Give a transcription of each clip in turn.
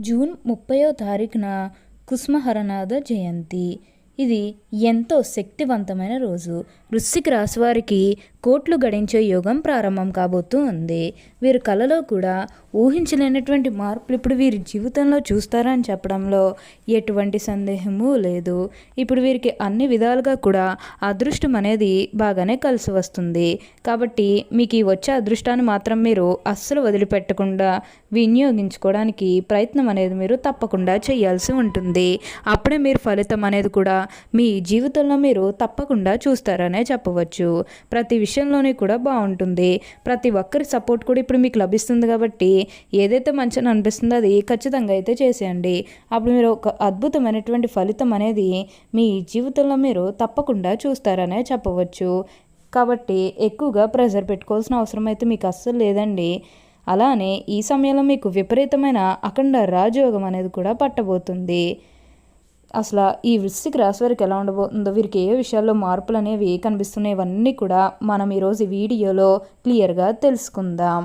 June ముప్పయో తారీఖున కుస్మహరనాథ జయంతి. ఇది ఎంతో శక్తివంతమైన రోజు. వృశ్చిక రాశివారికి కోట్లు గడించే యోగం ప్రారంభం కాబోతూ ఉంది. వీరు కళలో కూడా ఊహించలేనటువంటి మార్పులు ఇప్పుడు వీరి జీవితంలో చూస్తారని చెప్పడంలో ఎటువంటి సందేహము లేదు. ఇప్పుడు వీరికి అన్ని విధాలుగా కూడా అదృష్టం అనేది బాగానే కలిసి వస్తుంది. కాబట్టి మీకు ఈ వచ్చే అదృష్టాన్ని మాత్రం మీరు అస్సలు వదిలిపెట్టకుండా వినియోగించుకోవడానికి ప్రయత్నం అనేది మీరు తప్పకుండా చేయాల్సి ఉంటుంది. అప్పుడే మీరు ఫలితం అనేది కూడా మీ జీవితంలో మీరు తప్పకుండా చూస్తారనే చెప్పవచ్చు. ప్రతి విషయంలోనే కూడా బాగుంటుంది. ప్రతి ఒక్కరి సపోర్ట్ కూడా ఇప్పుడు మీకు లభిస్తుంది కాబట్టి ఏదైతే మంచిని అనిపిస్తుందో అది ఖచ్చితంగా అయితే చేసేయండి. అప్పుడు మీరు ఒక అద్భుతమైనటువంటి ఫలితం అనేది మీ జీవితంలో మీరు తప్పకుండా చూస్తారనే చెప్పవచ్చు. కాబట్టి ఎక్కువగా ప్రెషర్ పెట్టుకోవాల్సిన అవసరం అయితే మీకు అస్సలు లేదండి. అలానే ఈ సమయంలో మీకు విపరీతమైన అఖండ రాజయోగం అనేది కూడా పట్టబోతుంది. అసలు ఈ వృశ్చిక రాశి వారికి ఎలా ఉండబోతుందో వీరికి ఏ విషయాల్లో మార్పులు అనేవి కనిపిస్తున్నాయి ఇవన్నీ కూడా మనం ఈరోజు వీడియోలో క్లియర్గా తెలుసుకుందాం.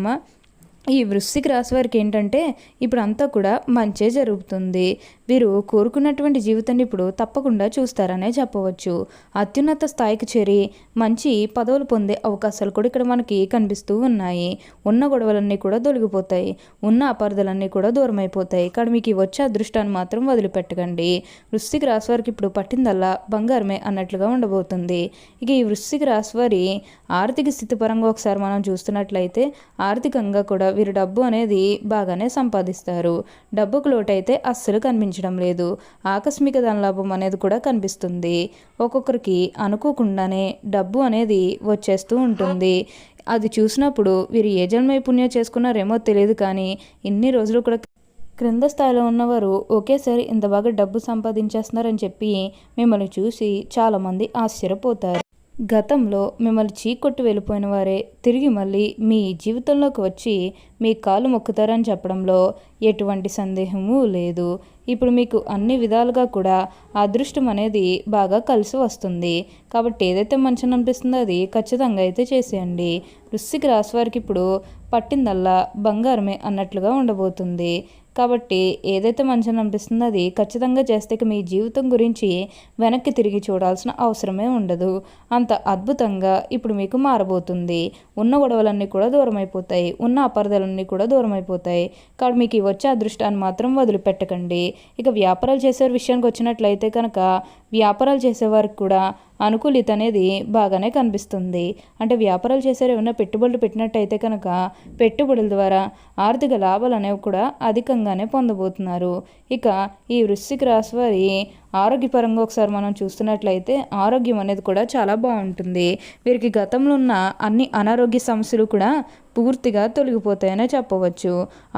చూద్దామా? ఈ వృశ్చిక రాశి వారికి ఏంటంటే ఇప్పుడు అంతా కూడా మంచే జరుగుతుంది. వీరు కోరుకున్నటువంటి జీవితాన్ని ఇప్పుడు తప్పకుండా చూస్తారనే చెప్పవచ్చు. అత్యున్నత స్థాయికి చేరి మంచి పదవులు పొందే అవకాశాలు కూడా ఇక్కడ మనకి కనిపిస్తూ ఉన్నాయి. ఉన్న గొడవలన్నీ కూడా దొలిగిపోతాయి ఉన్న అపార్థలన్నీ కూడా దూరం అయిపోతాయి ఇక్కడ మీకు వచ్చే అదృష్టాన్ని మాత్రం వదిలిపెట్టకండి. వృశ్చిక రాశి వారికి ఇప్పుడు పట్టిందల్లా బంగారమే అన్నట్లుగా ఉండబోతుంది. ఇక ఈ వృశ్చిక రాశి వారి ఆర్థిక స్థితి పరంగా ఒకసారి మనం చూస్తున్నట్లయితే ఆర్థికంగా కూడా వీరు డబ్బు అనేది బాగానే సంపాదిస్తారు. డబ్బుకు లోటైతే అస్సలు కనిపించడం లేదు. ఆకస్మిక ధనలాభం అనేది కూడా కనిపిస్తుంది. ఒక్కొక్కరికి అనుకోకుండానే డబ్బు అనేది వచ్చేస్తూ ఉంటుంది. అది చూసినప్పుడు వీరు ఏ జన్మ పుణ్యం చేసుకున్నారేమో తెలియదు కానీ ఇన్ని రోజులు కూడా క్రింద స్థాయిలో ఉన్నవారు ఒకేసారి ఇంత బాగా డబ్బు సంపాదించేస్తున్నారని చెప్పి మిమ్మల్ని చూసి చాలామంది ఆశ్చర్యపోతారు. గతంలో మిమ్మల్ని చీకొట్టు వెళ్ళిపోయిన వారే తిరిగి మళ్ళీ మీ జీవితంలోకి వచ్చి మీ కాలు మొక్కుతారని చెప్పడంలో ఎటువంటి సందేహము లేదు. ఇప్పుడు మీకు అన్ని విధాలుగా కూడా అదృష్టం అనేది బాగా కలిసి వస్తుంది. కాబట్టి ఏదైతే మంచిని అనిపిస్తుందో అది ఖచ్చితంగా అయితే చేసేయండి. వృశ్చిక రాశి వారికి ఇప్పుడు పట్టిందల్లా బంగారమే అన్నట్లుగా ఉండబోతుంది. కాబట్టి ఏదైతే మంచిని అనిపిస్తుందో అది ఖచ్చితంగా చేస్తే మీ జీవితం గురించి వెనక్కి తిరిగి చూడాల్సిన అవసరమే ఉండదు. అంత అద్భుతంగా ఇప్పుడు మీకు మారబోతుంది. ఉన్న గొడవలన్నీ కూడా దూరం అయిపోతాయి ఉన్న అపార్థాలన్నీ కూడా దూరం అయిపోతాయి కాబట్టి మీకు వచ్చే అదృష్టాన్ని మాత్రం వదిలిపెట్టకండి. ఇక వ్యాపారాలు చేసే విషయానికి వచ్చినట్లయితే కనుక వ్యాపారాలు చేసేవారికి కూడా అనుకూలిత అనేది బాగానే కనిపిస్తుంది. అంటే వ్యాపారాలు చేసేవారు ఏమైనా పెట్టుబడులు పెట్టినట్టయితే కనుక పెట్టుబడుల ద్వారా ఆర్థిక లాభాలు అనేవి కూడా అధికంగానే పొందబోతున్నారు. ఇక ఈ వృశ్చిక రాశి వారి ఆరోగ్యపరంగా ఒకసారి మనం చూస్తున్నట్లయితే ఆరోగ్యం అనేది కూడా చాలా బాగుంటుంది. వీరికి గతంలో ఉన్న అన్ని అనారోగ్య సమస్యలు కూడా పూర్తిగా తొలగిపోతాయనే చెప్పవచ్చు.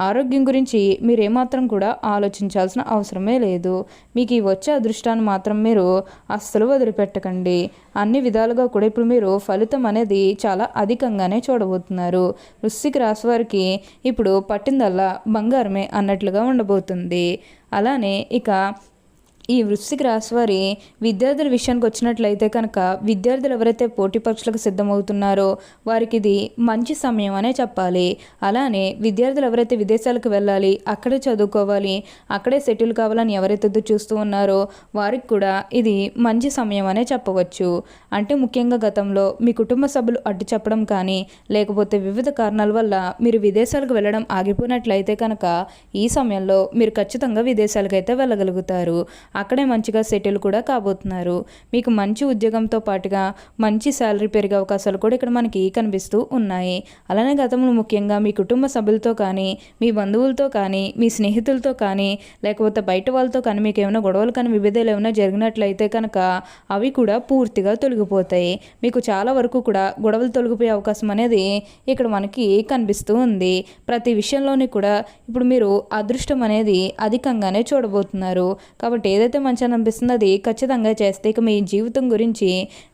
ఆరోగ్యం గురించి మీరు ఏమాత్రం కూడా ఆలోచించాల్సిన అవసరమే లేదు. మీకు ఈ వచ్చే అదృష్టాన్ని మాత్రం మీరు అస్సలు వదిలిపెట్టకండి. అన్ని విధాలుగా కూడా ఇప్పుడు మీరు ఫలితం అనేది చాలా అధికంగానే చూడబోతున్నారు. వృశ్చిక రాశి వారికి ఇప్పుడు పట్టిందల్లా బంగారమే అన్నట్లుగా ఉండబోతుంది. అలానే ఇక ఈ వృశ్చిక రాశి వారి విద్యార్థుల విషయానికి వచ్చినట్లయితే కనుక విద్యార్థులు ఎవరైతే పోటీ పరీక్షలకు సిద్ధమవుతున్నారో వారికి ఇది మంచి సమయం అనే చెప్పాలి. అలానే విద్యార్థులు ఎవరైతే విదేశాలకు వెళ్ళాలి అక్కడే చదువుకోవాలి అక్కడే సెటిల్ కావాలని ఎవరైతే చూస్తూ ఉన్నారో వారికి కూడా ఇది మంచి సమయం అనే చెప్పవచ్చు. అంటే ముఖ్యంగా గతంలో మీ కుటుంబ సభ్యులు అడ్డు చెప్పడం కానీ లేకపోతే వివిధ కారణాల వల్ల మీరు విదేశాలకు వెళ్ళడం ఆగిపోయినట్లయితే కనుక ఈ సమయంలో మీరు ఖచ్చితంగా విదేశాలకు అయితే వెళ్ళగలుగుతారు. అక్కడే మంచిగా సెటిల్ కూడా కాబోతున్నారు. మీకు మంచి ఉద్యోగంతో పాటుగా మంచి శాలరీ పెరిగే అవకాశాలు కూడా ఇక్కడ మనకి కనిపిస్తూ ఉన్నాయి. అలానే గతంలో ముఖ్యంగా మీ కుటుంబ సభ్యులతో కానీ మీ బంధువులతో కానీ మీ స్నేహితులతో కానీ లేకపోతే బయట వాళ్ళతో కానీ మీకు ఏమైనా గొడవలు కానీ విభేదాలు ఏమైనా జరిగినట్లయితే కనుక అవి కూడా పూర్తిగా తొలగిపోతాయి. మీకు చాలా వరకు కూడా గొడవలు తొలగిపోయే అవకాశం అనేది ఇక్కడ మనకి కనిపిస్తూ ఉంది. ప్రతి విషయంలోని కూడా ఇప్పుడు మీరు అదృష్టం అనేది అధికంగానే చూడబోతున్నారు. కాబట్టి ఏదైతే మంచి అనిపిస్తుందో అది ఖచ్చితంగా చేస్తే ఇక మీ జీవితం గురించి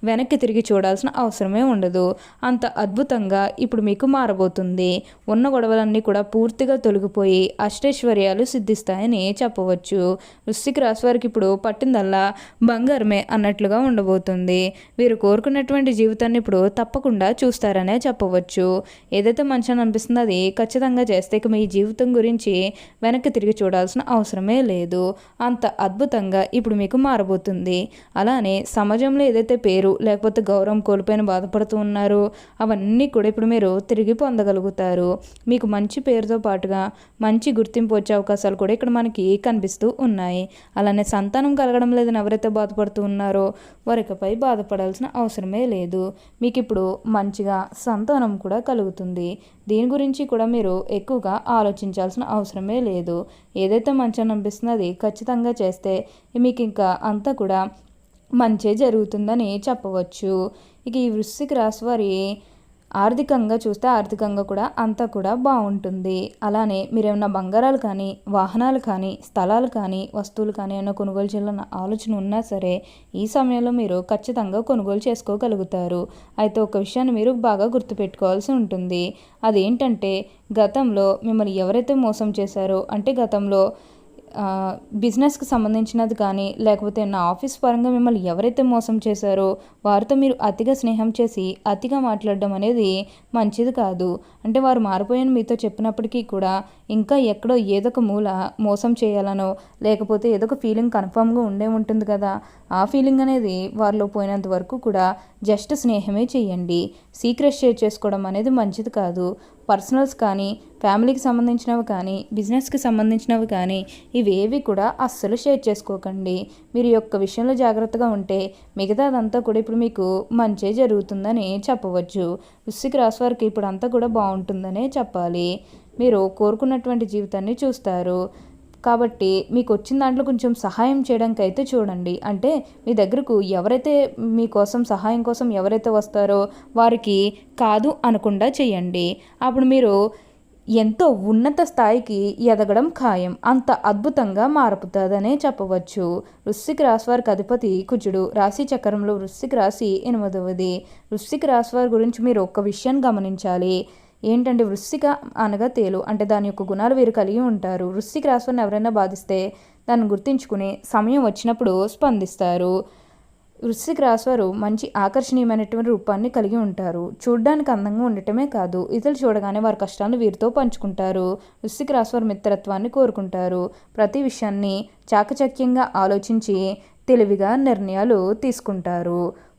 వెనక్కి తిరిగి చూడాల్సిన అవసరమే ఉండదు. అంత అద్భుతంగా ఇప్పుడు మీకు మారబోతుంది. ఉన్న గొడవలన్నీ కూడా పూర్తిగా తొలగిపోయి అష్టైశ్వర్యాలు సిద్ధిస్తాయని చెప్పవచ్చు. వృశ్చిక రాశి వారికి ఇప్పుడు పట్టిందల్లా బంగారమే అన్నట్లుగా ఉండబోతుంది. వీరు కోరుకున్నటువంటి జీవితాన్ని ఇప్పుడు తప్పకుండా చూస్తారనే చెప్పవచ్చు. ఏదైతే మంచి అనిపిస్తుందో అది ఖచ్చితంగా చేస్తే ఇక మీ జీవితం గురించి వెనక్కి తిరిగి చూడాల్సిన అవసరమే లేదు. అంత అద్భుతంగా ఇప్పుడు మీకు మారబోతుంది. అలానే సమాజంలో ఏదైతే పేరు లేకపోతే గౌరవం కోల్పోయిన బాధపడుతూ ఉన్నారో అవన్నీ కూడా ఇప్పుడు మీరు తిరిగి పొందగలుగుతారు. మీకు మంచి పేరుతో పాటుగా మంచి గుర్తింపు వచ్చే అవకాశాలు కూడా ఇక్కడ మనకి కనిపిస్తూ ఉన్నాయి. అలానే సంతానం కలగడం లేదని ఎవరైతే బాధపడుతూ ఉన్నారో వారికపై బాధపడాల్సిన అవసరమే లేదు. మీకు ఇప్పుడు మంచిగా సంతానం కూడా కలుగుతుంది. దీని గురించి కూడా మీరు ఎక్కువగా ఆలోచించాల్సిన అవసరమే లేదు. ఏదైతే మంచి అనిపిస్తుందో అది ఖచ్చితంగా చేస్తే మీకు ఇంకా అంతా కూడా మంచే జరుగుతుందని చెప్పవచ్చు. ఇక ఈ వృశ్చిక రాశి వారి ఆర్థికంగా చూస్తే ఆర్థికంగా కూడా అంతా కూడా బాగుంటుంది. అలానే మీరు ఏమైనా బంగారాలు కానీ వాహనాలు కానీ స్థలాలు కానీ వస్తువులు కానీ ఏమైనా కొనుగోలు చేయాలన్న ఆలోచన ఉన్నా సరే ఈ సమయంలో మీరు ఖచ్చితంగా కొనుగోలు చేసుకోగలుగుతారు. అయితే ఒక విషయాన్ని మీరు బాగా గుర్తుపెట్టుకోవాల్సి ఉంటుంది. అదేంటంటే గతంలో మిమ్మల్ని ఎవరైతే మోసం చేశారో అంటే గతంలో బిజినెస్కి సంబంధించినది కానీ లేకపోతే నా ఆఫీస్ పరంగా మిమ్మల్ని ఎవరైతే మోసం చేశారో వారితో మీరు అతిగా స్నేహం చేసి అతిగా మాట్లాడడం అనేది మంచిది కాదు. అంటే వారు మారిపోయాను మీతో చెప్పినప్పటికీ కూడా ఇంకా ఎక్కడో ఏదో ఒక మూల మోసం చేయాలనో లేకపోతే ఏదో ఒక ఫీలింగ్ కన్ఫామ్గా ఉండే ఉంటుంది కదా. ఆ ఫీలింగ్ అనేది వారిలో పోయినంత వరకు కూడా జస్ట్ స్నేహమే చేయండి. సీక్రెట్ షేర్ చేసుకోవడం అనేది మంచిది కాదు. పర్సనల్స్ కానీ ఫ్యామిలీకి సంబంధించినవి కానీ బిజినెస్కి సంబంధించినవి కానీ ఇవేవి కూడా అస్సలు షేర్ చేసుకోకండి. మీరు యొక్క విషయంలో జాగ్రత్తగా ఉంటే మిగతాదంతా కూడా ఇప్పుడు మీకు మంచే జరుగుతుందని చెప్పవచ్చు. వృశ్చిక రాశి వారికి ఇప్పుడు అంతా కూడా బాగుంటుందనే చెప్పాలి. మీరు కోరుకున్నటువంటి జీవితాన్ని చూస్తారు. కాబట్టి మీకు వచ్చిన దాంట్లో కొంచెం సహాయం చేయడానికి అయితే చూడండి. అంటే మీ దగ్గరకు ఎవరైతే మీకోసం సహాయం కోసం ఎవరైతే వస్తారో వారికి కాదు అనకుండా చేయండి. అప్పుడు మీరు ఎంతో ఉన్నత స్థాయికి ఎదగడం ఖాయం. అంత అద్భుతంగా మారుపుతుందనే చెప్పవచ్చు. వృశ్చిక రాశి వారికి అధిపతి కుజుడు. రాశి చక్రంలో వృశ్చిక రాశి ఎనిమిదవది. వృశ్చిక రాశి వారి గురించి మీరు ఒక్క విషయాన్ని గమనించాలి. ఏంటంటే వృశ్చిక అనగా తేలు. అంటే దాని యొక్క గుణాలు వీరు కలిగి ఉంటారు. వృశ్చిక రాశిని ఎవరైనా బాధిస్తే దాన్ని గుర్తించుకుని సమయం వచ్చినప్పుడు స్పందిస్తారు. వృశ్చిక రాశివారు మంచి ఆకర్షణీయమైనటువంటి రూపాన్ని కలిగి ఉంటారు. చూడడానికి అందంగా ఉండటమే కాదు ఇతరులు చూడగానే వారి కష్టాలను వీరితో పంచుకుంటారు. వృశ్చిక రాశివారు మిత్రత్వాన్ని కోరుకుంటారు. ప్రతి విషయాన్ని చాకచక్యంగా ఆలోచించి తెలివిగా నిర్ణయాలు తీసుకుంటారు.